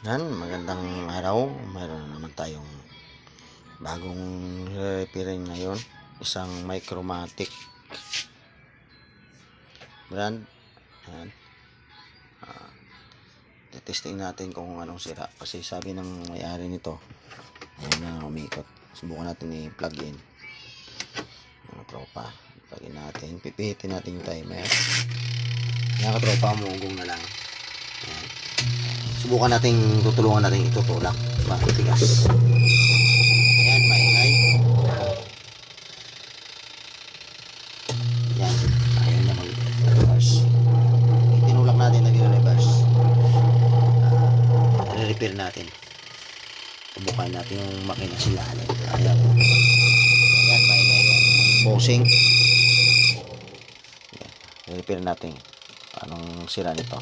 Yan, magandang araw. Mayroon na naman tayong bagong repairing ngayon. Isang Micromatic brand. Yan. Ah, testing natin kung anong sira. Kasi sabi ng may-ari nito, ayan na umikot. Subukan natin i-plug in. Mga tropa. Plug in natin. Pipihitin natin yung timer. Yan katropa, mungong na lang. Ayan. Subukan nating tutulungan natin itutulak. Matigas. Ayan, maingay. Yan. Ayaw na mag-reverse. Tinulak natin nag-reverse. Uh, re-repair natin. Subukan natin yung makina sila. Ayaw. Ayan, maingay yung bossing. Yan. Re-repair natin. Anong sira nito?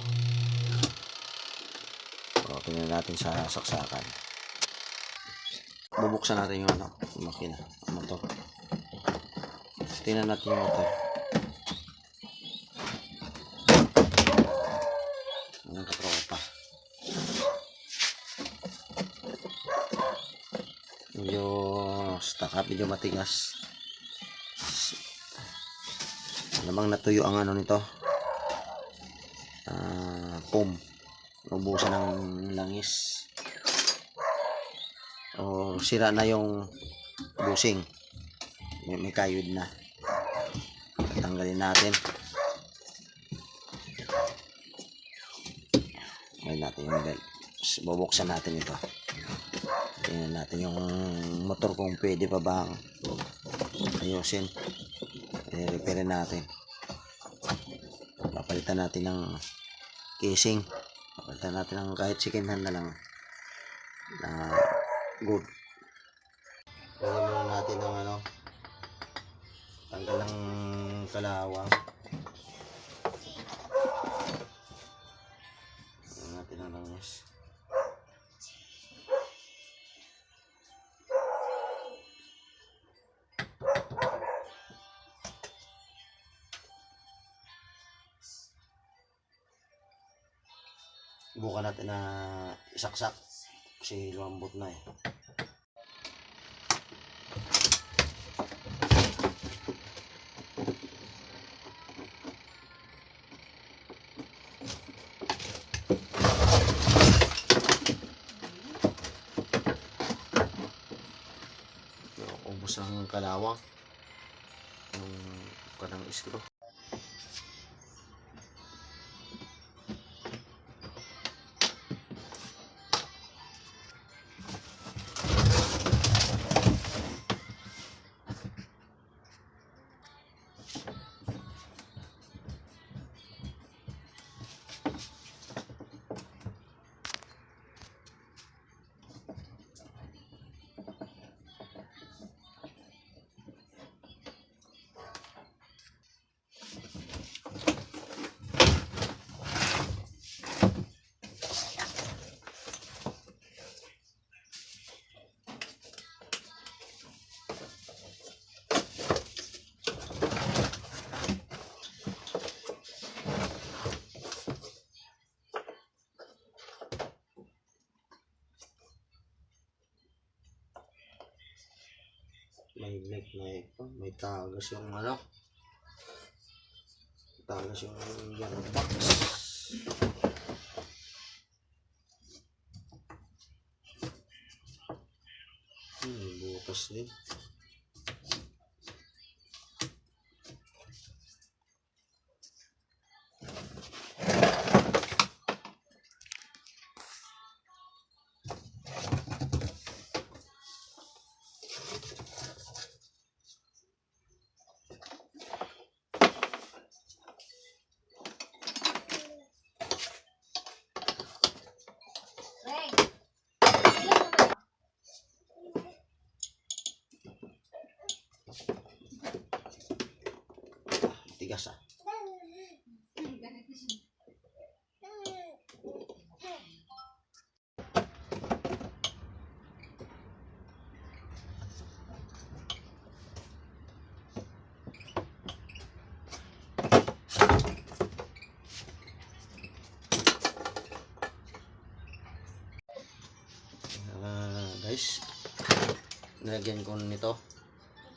O, tingnan natin sa saksakan. Bubuksan natin yung ano, yung makina, yung motor. Tingnan natin yung motor. Ang katropa. Medyo up, medyo matigas. Alamang natuyo ang ano nito. Foam ubusan ng langis. O sira na yung busing. May, may kayod na. Tanggalin natin. Tanggalin natin yung belt. Bubuksan natin ito. Tingnan natin yung motor kung pwede pa bang ayusin. I-repair natin. Papalitan natin ng casing Pagkata natin ng kahit second hand na lang na good. Lagyan natin ng ano, tanggal ng kalawang. Na isaksak kasi lumambot na eh. Ubus ang kalawang. Yung kanang iskro. May neck na ito. May tagas yung ano. Tagas yung yan box. Hmm, bukas din. Nilagyan ko nito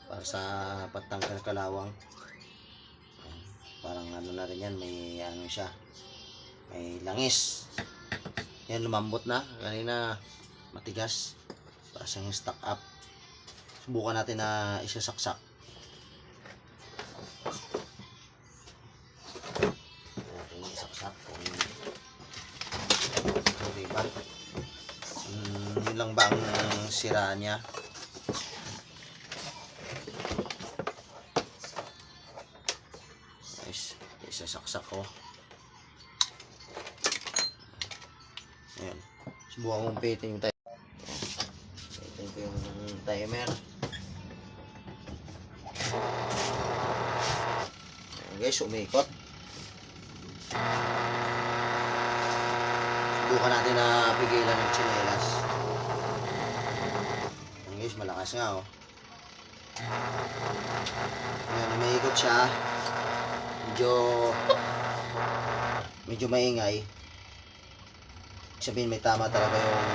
para sa patangkal kalawang. Parang ano na rin yan, may ano siya, may langis. Yan, lumambot na. Kanina, matigas. Para siyang stock up. Subukan natin na isasaksak. Natin isaksak kung hindi ba. Hmm, yun lang ba sira niya? Ayan. Subukan kong pitin yung timer. Pitin ko yung timer. Ayan guys, umikot. Subukan natin na pigilan ng tsinelas. Ayan guys, malakas nga oh. Ayan, umiikot siya. Medyo medyo maingay sabihin may tama talaga yung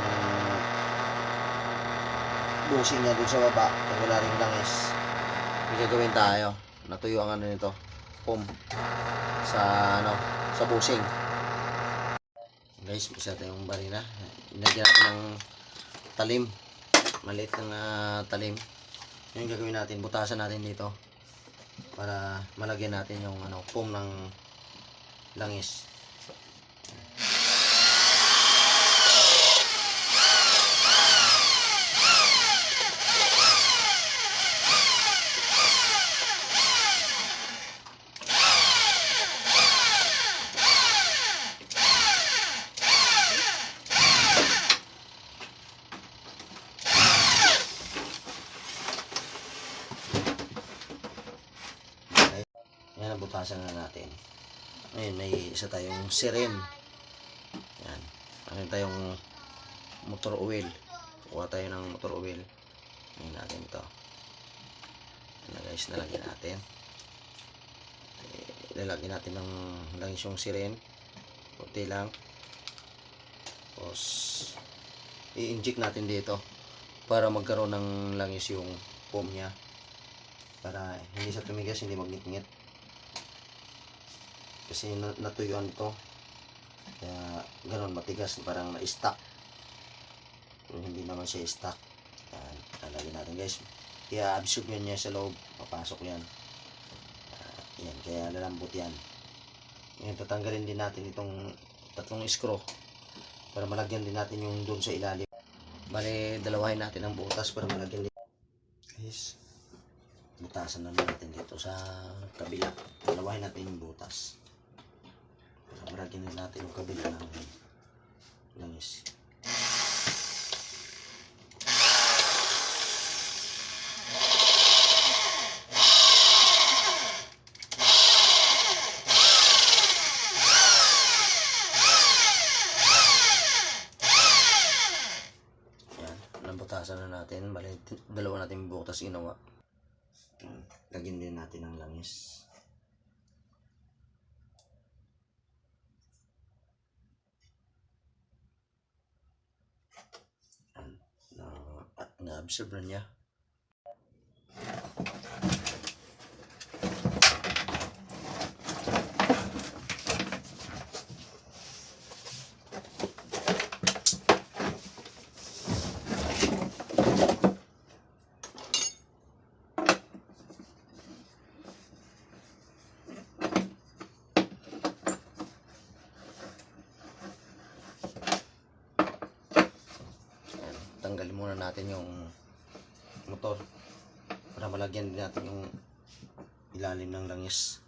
busing niya dun sa baba kung wala rin langis. May gagawin tayo. Natuyo ang ano nito. Pum. Sa ano sa busing guys isa tayong barina inagyan natin ng talim. Maliit ng ah, talim. Yun yung gagawin natin. Butasan natin dito. Para malagyan natin yung ano pum ng langis Okay. Yan ang butasan na natin. Ngayon, may isa tayong siren. Yan. Meron tayong motor oil. Kuha tayo ng motor oil. Ngayon natin ito. Yan na guys, nalagyan natin. Eh, Lalagyan natin ng langis yung siren. Kunti lang. Tapos, i-inject natin dito para magkaroon ng langis yung foam niya para hindi siya tumigas, hindi magngit-ngit. Kasi na- natuyuan ito. Kaya ganun, matigas, parang na-stuck. Kung hindi naman siya stuck. Yan, lalagyan natin guys. Kaya absorb yan niya sa loob. Papasok yan. Ah, yan, kaya lalambot yan. Ngayon, tatanggalin din natin itong tatlong screw para malagyan din natin yung doon sa ilalim. Bale, dalawahin natin ang butas para malagyan din. Guys, butasan naman natin dito sa kabila. Dalawahin natin yung butas. Malagyan din natin yung kabila ng langis. Yan, nabutasan na natin. Bale, t- dalawa natin butas ginawa. Yan, Lagyan din natin ng langis. Yan, na, at na-absorb na niya. Tanggalin muna natin yung motor para malagyan din natin yung ilalim ng langis.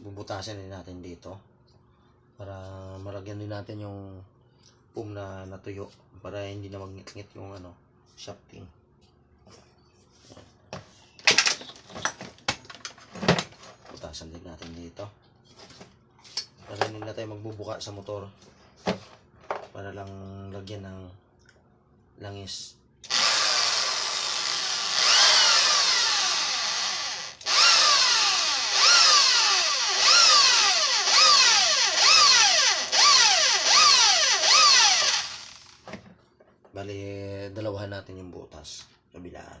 Ayan din natin dito para malagyan din natin yung foam na natuyo para hindi na magngit-ngit yung ano, shafting. Butasan din natin dito. Para hindi na tayo magbubuka sa motor. Para lang lagyan ng langis. Bali, dalawahan natin yung butas. Kabilaan.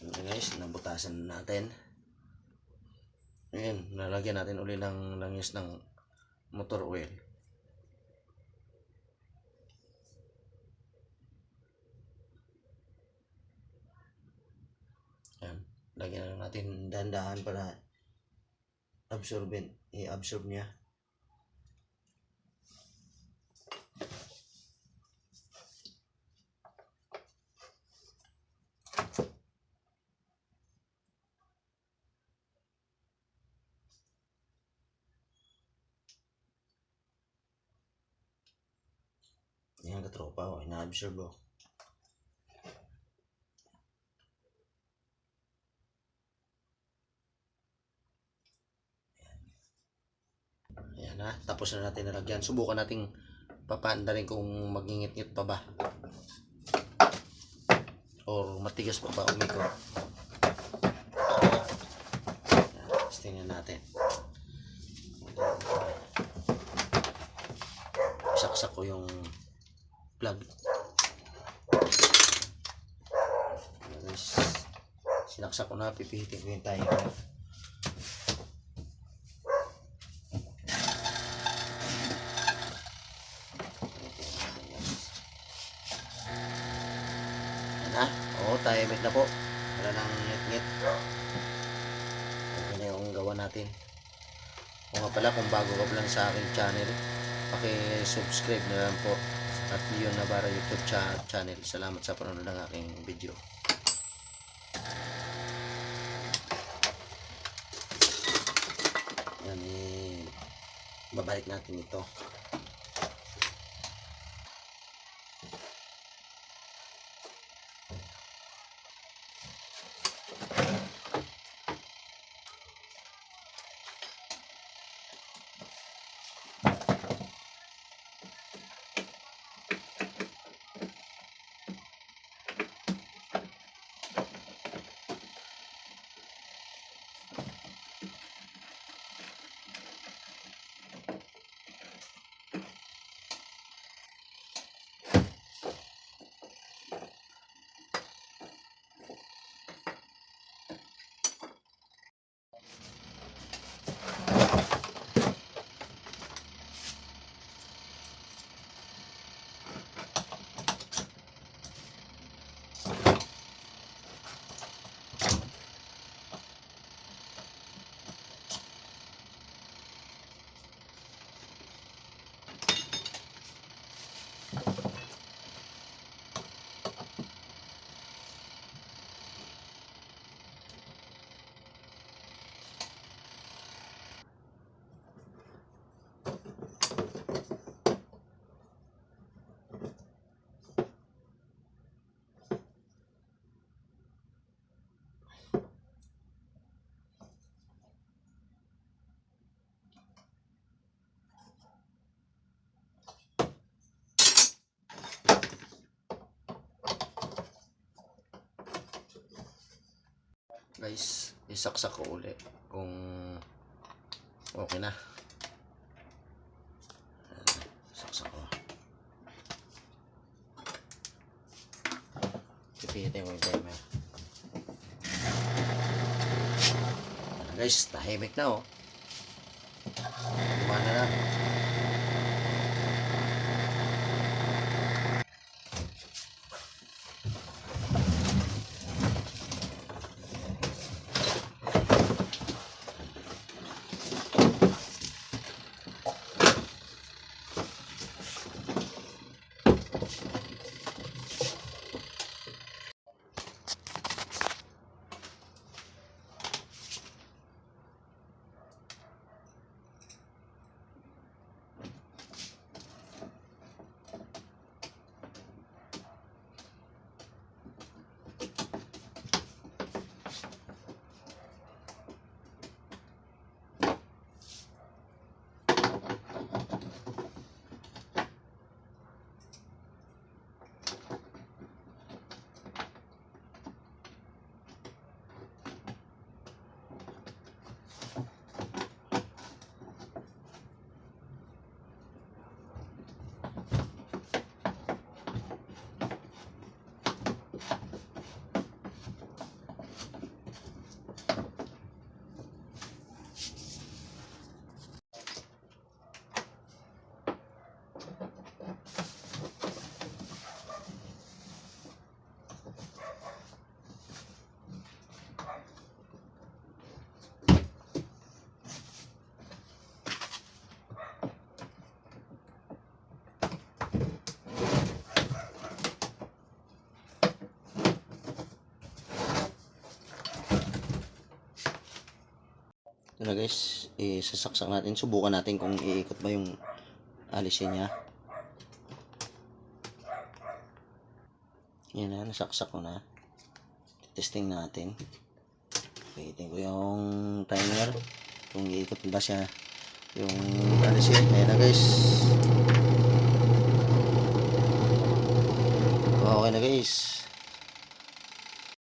Ayan guys, nabutasan na natin. Ayan, nalagyan natin uli ng langis ng motor oil. Ayan, lagyan na natin dahan-dahan para absorbent, i-absorb niya. Ayan, katropa, oh, ina-absorb oh. Ayan na, tapos na natin nalagyan. Subukan nating papaanda rin kung magingit-ngit pa ba. Or matigas pa ba umiko. Tapos tingnan natin. Saksak ko yung plug. Sinaksak ko na, pipihitin ko yung tayo. Ayan na. Oo, tahimik na po. Wala nang ngit-ngit. Okay na yung gawa natin. Kung nga pala, kung bago ka lang sa aking channel, paki-subscribe na lang po at yun na para YouTube cha- channel. Salamat sa panonood ng aking video. Yan eh, babalik natin ito. Guys isaksak ko uli kung okay na. Saksak ko. Pipihitin ko yung timer. Guys tahimik na oh Ito na guys, isasaksak natin. Subukan natin kung iikot ba yung alisin niya. Yan na, nasaksak ko na. Testing natin. Pitin ko yung timer. Kung iikot ba siya yung alisin. Ayan na guys. Okay na guys.